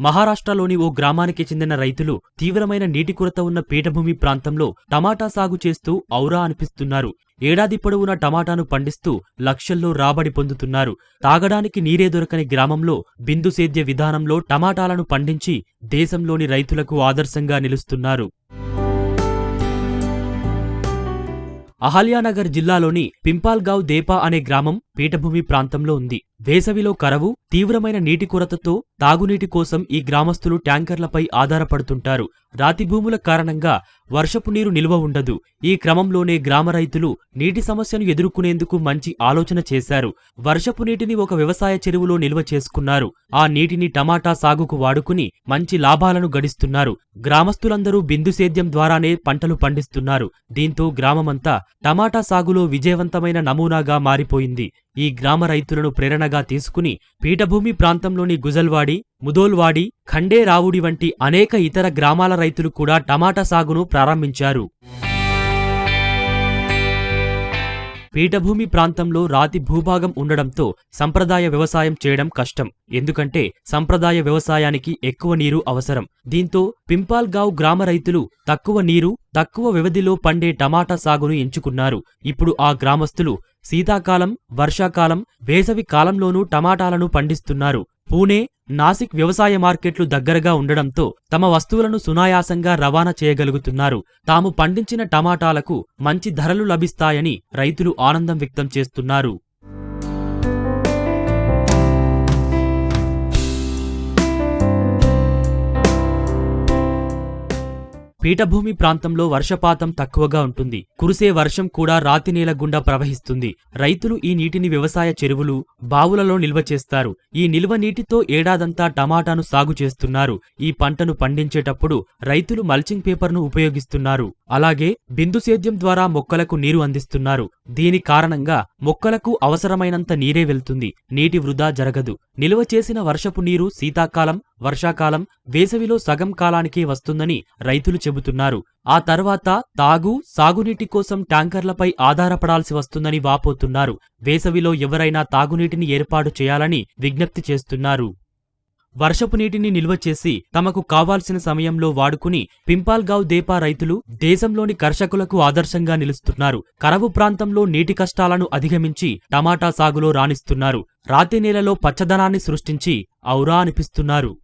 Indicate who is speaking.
Speaker 1: మహారాష్ట్రలోని ఓ గ్రామానికి చెందిన రైతులు తీవ్రమైన నీటి కొరత ఉన్న పీఠభూమి ప్రాంతంలో టమాటా సాగు చేస్తూ ఔరా అనిపిస్తున్నారు. ఏడాది పొడవునా టమాటాను పండిస్తూ లక్షల్లో రాబడి పొందుతున్నారు. తాగడానికి నీరే దొరకని గ్రామంలో బిందు సేద్య విధానంలో టమాటాలను పండించి దేశంలోని రైతులకు ఆదర్శంగా నిలుస్తున్నారు. అహల్యానగర్ జిల్లాలోని పింపాల్గావ్ దేపా అనే గ్రామం పీఠభూమి ప్రాంతంలో ఉంది. వేసవిలో కరవు తీవ్రమైన నీటి కొరతతో తాగునీటి కోసం ఈ గ్రామస్తులు ట్యాంకర్లపై ఆధారపడుతుంటారు. రాతి భూముల కారణంగా వర్షపు నీరు నిల్వ ఉండదు. ఈ క్రమంలోనే గ్రామ రైతులు నీటి సమస్యను ఎదుర్కొనేందుకు మంచి ఆలోచన చేశారు. వర్షపు నీటిని ఒక వ్యవసాయ చెరువులో నిల్వ చేసుకున్నారు. ఆ నీటిని టమాటా సాగుకు వాడుకుని మంచి లాభాలను గడిస్తున్నారు. గ్రామస్తులందరూ బిందు సేద్యం ద్వారానే పంటలు పండిస్తున్నారు. దీంతో గ్రామమంతా టమాటా సాగులో విజయవంతమైన నమూనాగా మారిపోయింది. ఈ గ్రామ రైతులను ప్రేరణగా తీసుకుని పీఠభూమి ప్రాంతంలోని గుజల్వాడి ముదోల్వాడి ఖండే రావుడి వంటి అనేక ఇతర గ్రామాల రైతులు కూడా టమాటా సాగును ప్రారంభించారు. పీఠభూమి ప్రాంతంలో రాతి భూభాగం ఉండడంతో సంప్రదాయ వ్యవసాయం చేయడం కష్టం. ఎందుకంటే సంప్రదాయ వ్యవసాయానికి ఎక్కువ నీరు అవసరం. దీంతో పింపాల్గావ్ గ్రామ రైతులు తక్కువ నీరు తక్కువ వ్యవధిలో పండే టమాటా సాగును ఎంచుకున్నారు. ఇప్పుడు ఆ గ్రామస్తులు శీతాకాలం వర్షాకాలం వేసవి కాలంలోనూ టమాటాలను పండిస్తున్నారు. పూణే నాసిక్ వ్యవసాయ మార్కెట్లు దగ్గరగా ఉండడంతో తమ వస్తువులను సునాయాసంగా రవాణా చేయగలుగుతున్నారు. తాము పండించిన టమాటాలకు మంచి ధరలు లభిస్తాయని రైతులు ఆనందం వ్యక్తం చేస్తున్నారు. పీఠభూమి ప్రాంతంలో వర్షపాతం తక్కువగా ఉంటుంది. కురిసే వర్షం కూడా రాతి నేల గుండా ప్రవహిస్తుంది. రైతులు ఈ నీటిని వ్యవసాయ చెరువులు బావులలో నిల్వ చేస్తారు. ఈ నిల్వ నీటితో ఏడాదంతా టమాటాను సాగు చేస్తున్నారు. ఈ పంటను పండించేటప్పుడు రైతులు మల్చింగ్ పేపర్ను ఉపయోగిస్తున్నారు. అలాగే బిందు సేద్యం ద్వారా మొక్కలకు నీరు అందిస్తున్నారు. దీని కారణంగా మొక్కలకు అవసరమైనంత నీరే వెళ్తుంది. నీటి వృధా జరగదు. నిల్వ చేసిన వర్షపు నీరు శీతాకాలం వర్షాకాలం వేసవిలో సగం కాలానికే వస్తుందని రైతులు చెబుతున్నారు. ఆ తర్వాత తాగు సాగునీటి కోసం ట్యాంకర్లపై ఆధారపడాల్సి వస్తుందని వాపోతున్నారు. వేసవిలో ఎవరైనా తాగునీటిని ఏర్పాటు చేయాలని విజ్ఞప్తి చేస్తున్నారు. వర్షపు నీటిని నిల్వ చేసి తమకు కావాల్సిన సమయంలో వాడుకుని పింపాల్గావ్ దేపా రైతులు దేశంలోని కర్షకులకు ఆదర్శంగా నిలుస్తున్నారు. కరవు ప్రాంతంలో నీటి కష్టాలను అధిగమించి టమాటా సాగులో రాణిస్తున్నారు. రాతి నేలలో పచ్చదనాన్ని సృష్టించి ఔరా అనిపిస్తున్నారు.